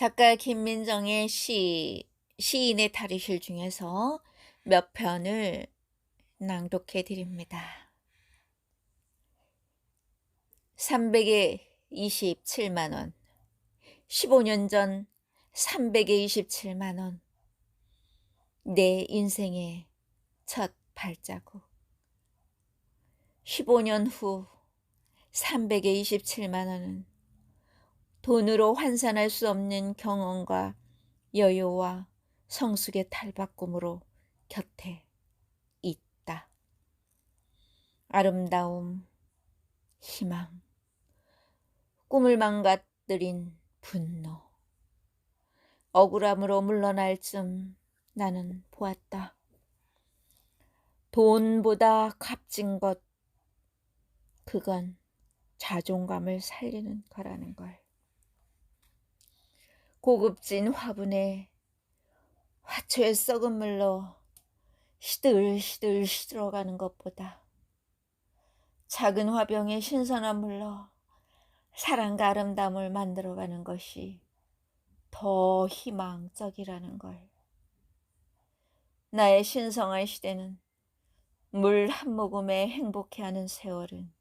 작가 김민정의 시, 시인의 탈의실 중에서 몇 편을 낭독해 드립니다. 300에 27만원, 15년 전 300에 27만원, 내 인생의 첫 발자국. 15년 후 300에 27만원은 돈으로 환산할 수 없는 경험과 여유와 성숙의 탈바꿈으로 곁에 있다. 아름다움, 희망, 꿈을 망가뜨린 분노, 억울함으로 물러날 쯤 나는 보았다. 돈보다 값진 것, 그건 자존감을 살리는 거라는 걸. 고급진 화분에 화초에 썩은 물로 시들시들 시들어가는 것보다 작은 화병에 신선한 물로 사랑과 아름다움을 만들어가는 것이 더 희망적이라는 걸. 나의 신성한 시대는 물 한 모금에 행복해하는 세월은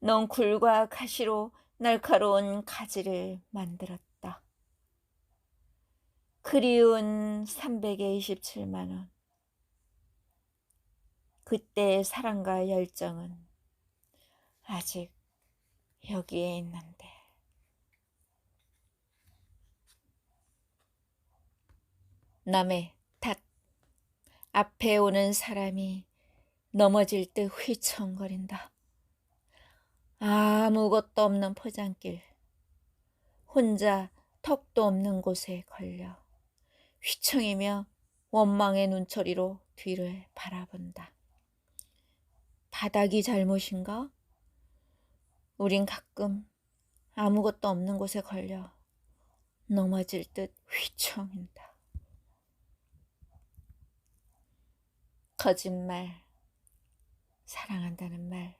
넝쿨과 가시로 날카로운 가지를 만들었다. 그리운 300에 27만원. 그때의 사랑과 열정은 아직 여기에 있는데. 남의 탓. 앞에 오는 사람이 넘어질 듯 휘청거린다. 아무것도 없는 포장길. 혼자 턱도 없는 곳에 걸려. 휘청이며 원망의 눈초리로 뒤를 바라본다. 바닥이 잘못인가? 우린 가끔 아무것도 없는 곳에 걸려 넘어질 듯 휘청인다. 거짓말, 사랑한다는 말,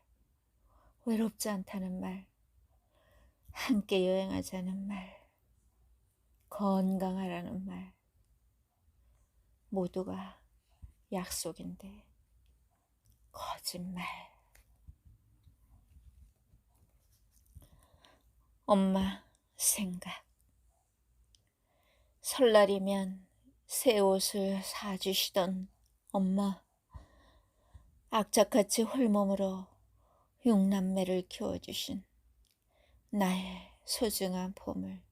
외롭지 않다는 말, 함께 여행하자는 말, 건강하라는 말, 모두가 약속인데 거짓말. 엄마 생각. 설날이면 새 옷을 사주시던 엄마. 악착같이 홀몸으로 육남매를 키워주신 나의 소중한 보물.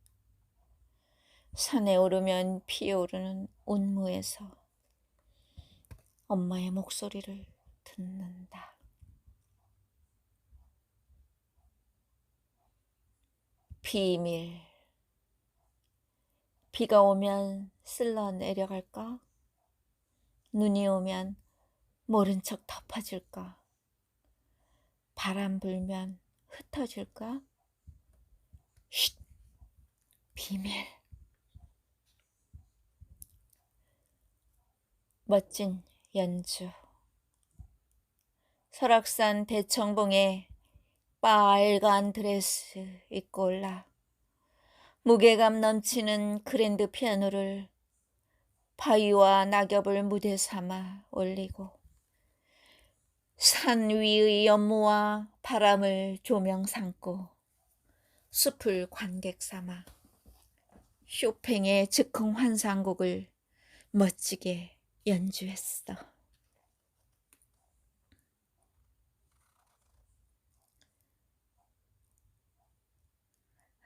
산에 오르면 피어오르는 운무에서 엄마의 목소리를 듣는다. 비밀. 비가 오면 쓸러 내려갈까? 눈이 오면 모른 척 덮어줄까? 바람 불면 흩어질까? 쉿! 비밀. 멋진 연주. 설악산 대청봉에 빨간 드레스 입고 올라 무게감 넘치는 그랜드 피아노를 바위와 낙엽을 무대 삼아 올리고 산 위의 연무와 바람을 조명 삼고 숲을 관객 삼아 쇼팽의 즉흥 환상곡을 멋지게 연주했어.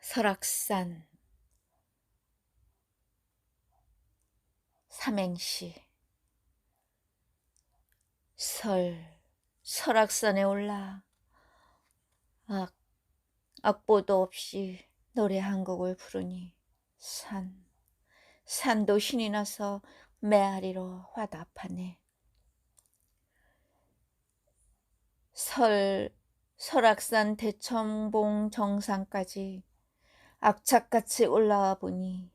설악산 삼행시 설 설악산에 올라 악 악보도 없이 노래 한 곡을 부르니 산 산도 신이 나서 메아리로 화답하네. 설, 설악산 대청봉 정상까지 악착같이 올라와 보니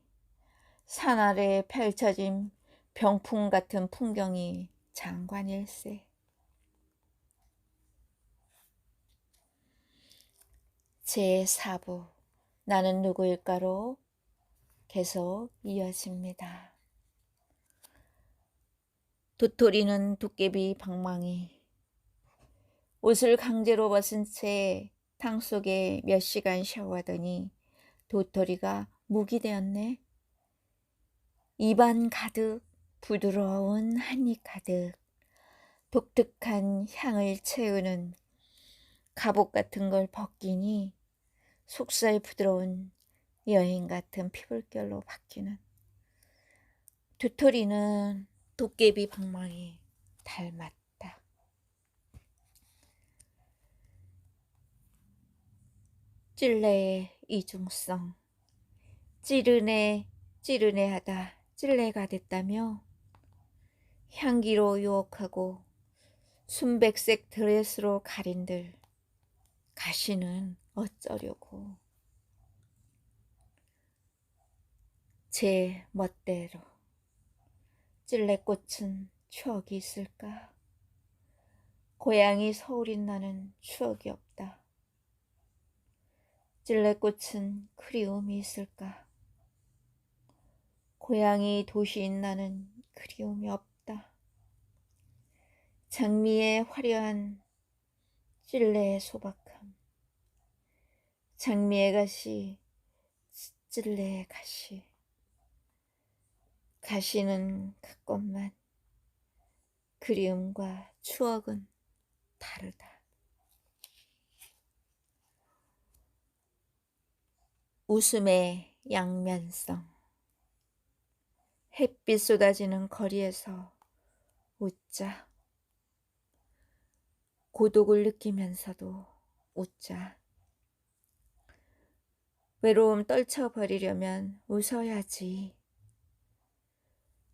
산 아래에 펼쳐진 병풍 같은 풍경이 장관일세. 제4부 나는 누구일까로 계속 이어집니다. 도토리는 도깨비 방망이 옷을 강제로 벗은 채 탕 속에 몇 시간 샤워하더니 도토리가 묵이 되었네. 입안 가득 부드러운 한입 가득 독특한 향을 채우는 갑옷 같은 걸 벗기니 속살 부드러운 여인 같은 피부결로 바뀌는 도토리는 도깨비 방망이 닮았다. 찔레의 이중성. 찌르네 찌르네하다 찔레가 됐다며 향기로 유혹하고 순백색 드레스로 가린들 가시는 어쩌려고. 제 멋대로 찔레꽃은 추억이 있을까? 고향이 서울이 나는 추억이 없다. 찔레꽃은 그리움이 있을까? 고향이 도시인 나는 그리움이 없다. 장미의 화려한 찔레의 소박함. 장미의 가시, 찔레의 가시. 가시는 같건만 그리움과 추억은 다르다. 웃음의 양면성. 햇빛 쏟아지는 거리에서 웃자. 고독을 느끼면서도 웃자. 외로움 떨쳐버리려면 웃어야지.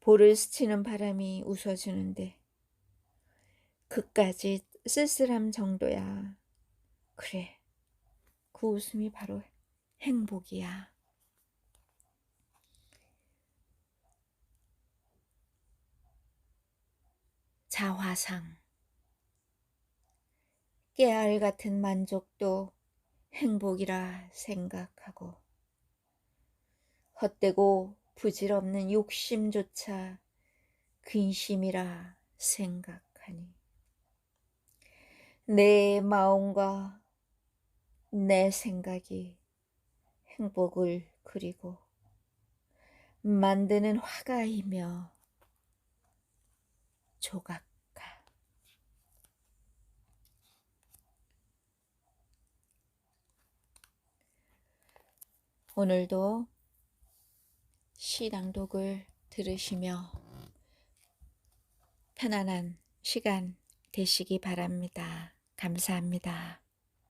볼을 스치는 바람이 웃어주는데 그까지 쓸쓸함 정도야. 그래, 그 웃음이 바로 행복이야. 자화상 깨알 같은 만족도 행복이라 생각하고 헛되고 부질없는 욕심조차 근심이라 생각하니. 내 마음과 내 생각이 행복을 그리고 만드는 화가이며 조각가 오늘도 시 낭독을 들으시며 편안한 시간 되시기 바랍니다. 감사합니다.